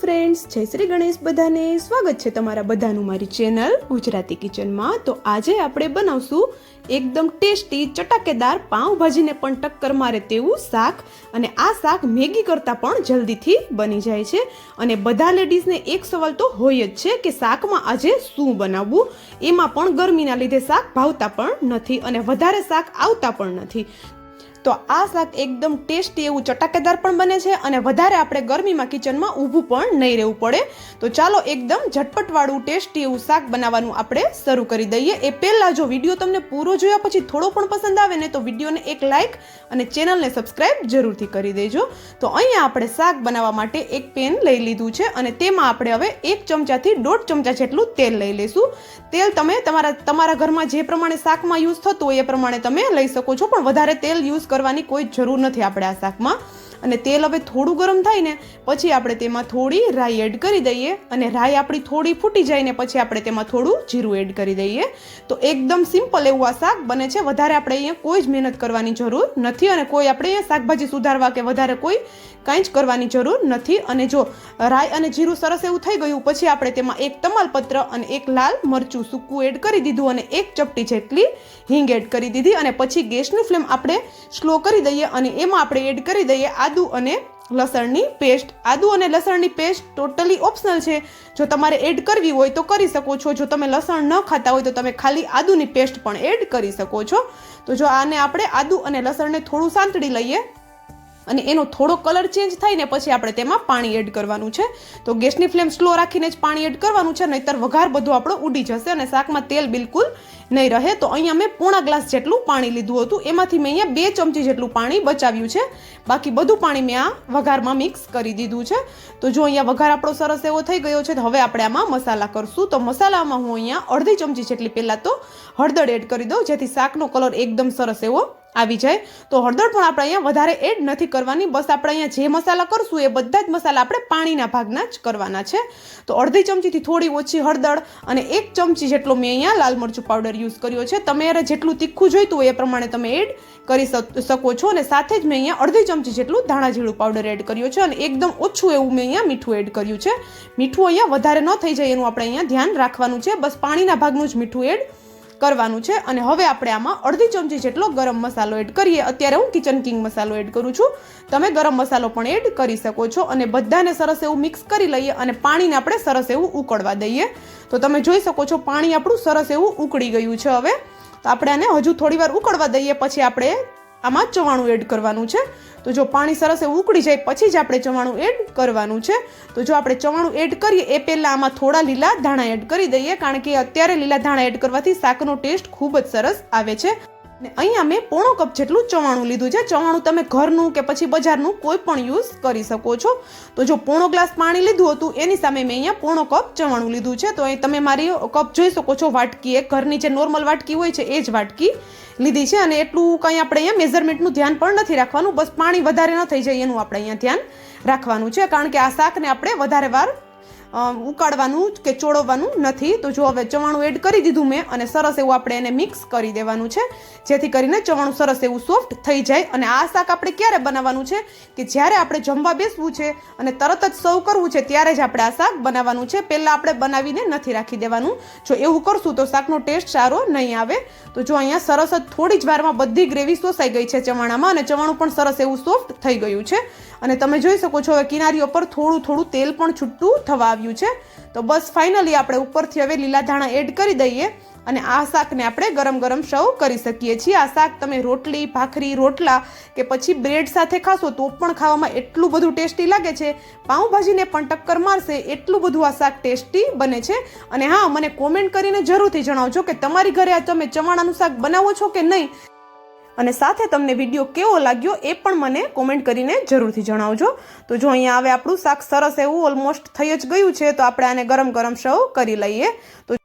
Friends જય શ્રી ગણેશ બધાને. સ્વાગત છે તમારા બધાનું મારી ચેનલ ગુજરાતી કિચનમાં તો આજે આપણે બનાવશું એકદમ ટેસ્ટી ચટાકેદાર પાઉંભાજીને પણ ટક્કર મારે તેવું શાક. અને આ શાક મેગી કરતાં પણ જલ્દીથી બની જાય છે. અને બધા લેડીઝને એક સવાલ તો હોય જ છે કે શાકમાં આજે શું બનાવવું? એમાં પણ ગરમીના લીધે શાક ભાવતા પણ નથી અને વધારે શાક આવતા પણ નથી. તો આ શાક એકદમ ટેસ્ટી એવું ચટાકેદાર પણ બને છે અને વધારે આપણે ગરમીમાં કિચનમાં ઊભું પણ નહીં રહેવું પડે. તો ચાલો એકદમ ઝટપટવાળું ટેસ્ટી એવું શાક બનાવવાનું આપણે શરૂ કરી દઈએ. એ પહેલાં જો વીડિયો તમને પૂરો જોયા પછી થોડો પણ પસંદ આવે ને તો વિડીયોને એક લાઇક અને ચેનલને સબસ્ક્રાઇબ જરૂરથી કરી દેજો. તો અહીંયા આપણે શાક બનાવવા માટે એક પેન લઈ લીધું છે અને તેમાં આપણે હવે એક ચમચાથી દોઢ ચમચા જેટલું તેલ લઈ લઈશું. તેલ તમે તમારા તમારા ઘરમાં જે પ્રમાણે શાકમાં યુઝ થતું હોય એ પ્રમાણે તમે લઈ શકો છો, પણ વધારે તેલ યુઝ કરવાની કોઈ જરૂર નથી આપણે આ શાકમાં. અને તેલ હવે થોડું ગરમ થાય ને, પછી આપણે તેમાં થોડી રાઈ એડ કરી દઈએ અને રાઈ આપણી થોડી ફૂટી જાય ને, પછી આપણે તેમાં થોડું જીરું એડ કરી દઈએ. તો એકદમ સિમ્પલ એવું આ શાક બને છે. વધારે આપણે અહીંયા કોઈ જ મહેનત કરવાની જરૂર નથી અને કોઈ આપણે અહીંયા શાકભાજી સુધારવા કે વધારે કોઈ કાંઈ જ કરવાની જરૂર નથી. અને જો રાઈ અને જીરું સરસ એવું થઈ ગયું, પછી આપણે તેમાં એક તમાલપત્ર અને એક લાલ મરચું સૂકું એડ કરી દીધું અને એક ચપટી જેટલી હિંગ એડ કરી દીધી. અને પછી ગેસનું ફ્લેમ આપણે સ્લો કરી દઈએ અને એમાં આપણે એડ કરી દઈએ આદુ અને લસણની પેસ્ટ આદુ અને લસણની પેસ્ટ ટોટલી ઓપ્શનલ છે. જો તમારે એડ કરવી હોય તો કરી શકો છો. જો તમે લસણ ન ખાતા હોય તો તમે ખાલી આદુની પેસ્ટ પણ એડ કરી શકો છો. તો જો આને આપણે આદુ અને લસણને થોડું સાંતળી લઈએ. અને એનો થોડો કલર ચેન્જ થાય ને પછી આપણે તેમાં પાણી એડ કરવાનું છે. તો ગેસની ફ્લેમ સ્લો રાખીને જ પાણી એડ કરવાનું છે, નહીતર વઘાર બધું આપણો ઉડી જશે અને શાકમાં તેલ બિલકુલ નહીં રહે. તો અહીંયા મેં પોણા ગ્લાસ જેટલું પાણી લીધું હતું. એમાંથી મેં અહીંયા બે ચમચી જેટલું પાણી બચાવ્યું છે. બાકી બધું પાણી મેં આ વઘારમાં મિક્સ કરી દીધું છે. તો જો અહીંયા વઘાર આપણો સરસ એવો થઈ ગયો છે, તો હવે આપણે આમાં મસાલા કરશું. તો મસાલામાં હું અહીંયા અડધી ચમચી જેટલી પહેલાં તો હળદર એડ કરી દઉં, જેથી શાકનો કલર એકદમ સરસ એવો આવી જાય. તો હળદર પણ આપણે અહીંયા વધારે એડ નથી કરવાની. બસ આપણે અહીંયા જે મસાલા કરશું એ બધા જ મસાલા આપણે પાણીના ભાગના જ કરવાના છે. તો અડધી ચમચીથી થોડી ઓછી હળદર અને એક ચમચી જેટલો મેં અહીંયા લાલ મરચું પાવડર યુઝ કર્યો છે. તમારે જેટલું તીખું જોઈતું હોય એ પ્રમાણે તમે એડ કરી શકો છો અને સાથે જ મેં અહીંયા અડધી ચમચી જેટલું ધાણા જીરું પાવડર એડ કર્યો છે અને એકદમ ઓછું એવું મેં અહીંયા મીઠું એડ કર્યું છે. મીઠું અહીંયા વધારે ન થઈ જાય એનું આપણે અહીંયા ધ્યાન રાખવાનું છે. બસ પાણીના ભાગનું જ મીઠું એડ કરવાનું છે અને હવે આપણે આમાં અડધી ચમચી જેટલો ગરમ મસાલો એડ કરીએ. અત્યારે હું કિચન કિંગ મસાલો એડ કરું છું. તમે ગરમ મસાલો પણ એડ કરી શકો છો અને બધાને સરસ એવું મિક્સ કરી લઈએ અને પાણીને આપણે સરસ એવું ઉકળવા દઈએ. તો તમે જોઈ શકો છો પાણી આપણું સરસ એવું ઉકળી ગયું છે હવે. તો આપણે આને હજુ થોડી વાર ઉકળવા દઈએ, પછી આપણે આમાં ચવાણું એડ કરવાનું છે. તો જો પાણી સરસ એવું ઉકળી જાય, પછી જ આપણે ચવાણું એડ કરવાનું છે. તો જો આપણે ચવાણું એડ કરીએ, એ પહેલાં આમાં થોડા લીલા ધાણા એડ કરી દઈએ, કારણ કે અત્યારે લીલા ધાણા એડ કરવાથી શાકનો ટેસ્ટ ખૂબ જ સરસ આવે છે. ને અહીંયા મેં પોણો કપ જેટલું ચવાણું લીધું છે. ચવાણું તમે ઘરનું કે પછી બજારનું કોઈ પણ યુઝ કરી શકો છો. તો જો પોણો ગ્લાસ પાણી લીધું હતું, એની સામે મેં અહીંયા પોણો કપ ચવાણું લીધું છે. તો અહીં તમે મારી કપ જોઈ શકો છો વાટકી. એક ઘરની જે નોર્મલ વાટકી હોય છે, એ જ વાટકી લીધી છે. અને એટલું કંઈ આપણે અહીંયા મેઝરમેન્ટનું ધ્યાન પણ નથી રાખવાનું. બસ પાણી વધારે ન થઈ જાય એનું આપણે અહીંયા ધ્યાન રાખવાનું છે. કારણ કે આ શાકને આપણે વધારે વાર ઉકાળવાનું કે ચોળવવાનું નથી. તો જો હવે ચવાણું એડ કરી દીધું મેં અને સરસ એવું આપણે એને મિક્સ કરી દેવાનું છે. જેથી કરીને ચવાણું સરસ એવું સોફ્ટ થઈ જાય. અને આ શાક આપણે ક્યારે બનાવવાનું છે? કે જ્યારે આપણે જમવા બેસવું છે અને તરત જ સર્વ કરવું છે, ત્યારે જ આપણે આ શાક બનાવવાનું છે. પહેલાં આપણે બનાવીને નથી રાખી દેવાનું. જો એવું કરશું તો શાકનો ટેસ્ટ સારો નહીં આવે. તો જો અહીંયા સરસ જ થોડી જ વારમાં બધી ગ્રેવી સોસાઈ ગઈ છે ચવાણામાં અને ચવાણું પણ સરસ એવું સોફ્ટ થઈ ગયું છે. અને તમે જોઈ શકો છો હવે કિનારીઓ પર થોડું થોડું તેલ પણ છૂટું થવા આવ્યું છે. તો બસ ફાઇનલી આપણે ઉપરથી હવે લીલા ધાણા એડ કરી દઈએ અને આ શાકને આપણે ગરમ ગરમ સર્વ કરી શકીએ છીએ. આ શાક તમે રોટલી, ભાખરી, રોટલા કે પછી બ્રેડ સાથે ખાશો તો પણ ખાવામાં એટલું બધું ટેસ્ટી લાગે છે. પાઉંભાજીને પણ ટક્કર મારશે, એટલું બધું આ શાક ટેસ્ટી બને છે. અને હા, મને કોમેન્ટ કરીને જરૂરથી જણાવજો કે તમારી ઘરે આ તમે ચવાણાનું શાક બનાવો છો કે નહીં? અને સાથે તમને વીડિયો કેવો લાગ્યો એ પણ મને કોમેન્ટ કરીને જરૂરથી જણાવજો. તો જો અહીંયા હવે આપણું શાક સરસ એવું ઓલમોસ્ટ થઈ જ ગયું છે, તો આપણે આને ગરમ ગરમ સર્વ કરી લઈએ. તો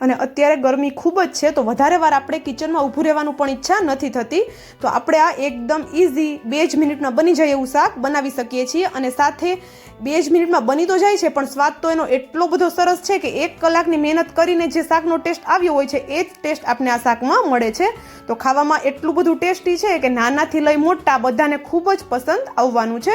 અને અત્યારે ગરમી ખૂબ જ છે, તો વધારે વાર આપણે કિચનમાં ઊભું રહેવાનું પણ ઈચ્છા નથી થતી. તો આપણે આ એકદમ ઇઝી બે જ મિનિટમાં બની જાય એવું શાક બનાવી શકીએ છીએ અને સાથે બે જ મિનિટમાં બની તો જાય છે, પણ સ્વાદ તો એનો એટલો બધો સરસ છે કે એક કલાકની મહેનત કરીને જે શાકનો ટેસ્ટ આવ્યો હોય છે, એ જ ટેસ્ટ આપને આ શાકમાં મળે છે. તો ખાવામાં એટલું બધું ટેસ્ટી છે કે નાનાથી લઈ મોટા બધાને ખૂબ જ પસંદ આવવાનું છે.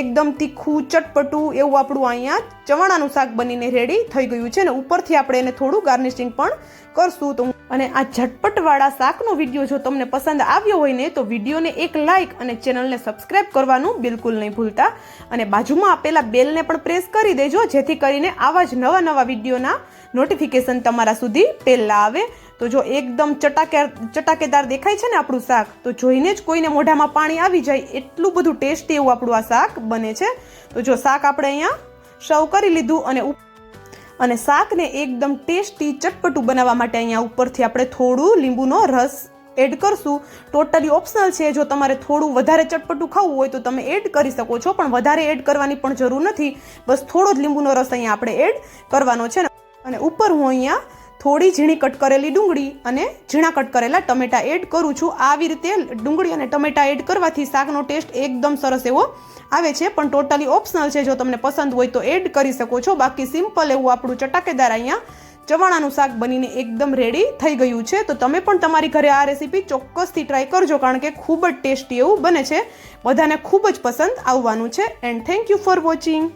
એકદમ તીખું, ચટપટું એવું આપણું અહીંયા ચવાણાનું શાક બનીને રેડી થઈ ગયું છે ને ઉપરથી આપણે એને થોડું ગાર્નિશિંગ પણ કરશું. તો અને આ ઝટપટવાળા શાકનો વીડિયો જો તમને પસંદ આવ્યો હોય ને તો વિડીયોને એક લાઇક અને ચેનલને સબસ્ક્રાઇબ કરવાનું બિલકુલ નહીં ભૂલતા. અને બાજુમાં આપેલા બેલને પણ પ્રેસ કરી દેજો, જેથી કરીને આવા જ નવા નવા વિડીયોના નોટિફિકેશન તમારા સુધી પહેલાં આવે. તો જો એકદમ ચટાકે, ચટાકેદાર દેખાય છે ને આપણું શાક, તો જોઈને જ કોઈને મોઢામાં પાણી આવી જાય. એટલું બધું ટેસ્ટી એવું આપણું આ શાક બને છે. તો જો શાક આપણે અહીંયા સર્વ કરી લીધું અને અને શાકને એકદમ ટેસ્ટી ચટપટું બનાવવા માટે અહીંયા ઉપરથી આપણે થોડું લીંબુનો રસ એડ કરશું ટોટલી ઓપ્શનલ છે. જો તમારે થોડું વધારે ચટપટું ખાવું હોય તો તમે એડ કરી શકો છો, પણ વધારે એડ કરવાની પણ જરૂર નથી. બસ થોડો જ લીંબુનો રસ અહીંયા આપણે એડ કરવાનો છે ને. અને ઉપર હું અહીંયા થોડી ઝીણી કટ કરેલી ડુંગળી અને ઝીણા કટ કરેલા ટમેટા એડ કરું છું. આવી રીતે ડુંગળી અને ટમેટા એડ કરવાથી શાકનો ટેસ્ટ એકદમ સરસ એવો આવે છે, પણ ટોટલી ઓપ્શનલ છે. જો તમને પસંદ હોય તો એડ કરી શકો છો. બાકી સિમ્પલ એવું આપણું ચટાકેદાર અહીંયા ચવાણાનું શાક બનીને એકદમ રેડી થઈ ગયું છે. તો તમે પણ તમારી ઘરે આ રેસીપી ચોક્કસથી ટ્રાય કરજો, કારણ કે ખૂબ જ ટેસ્ટી એવું બને છે. બધાને ખૂબ જ પસંદ આવવાનું છે. And thank you for watching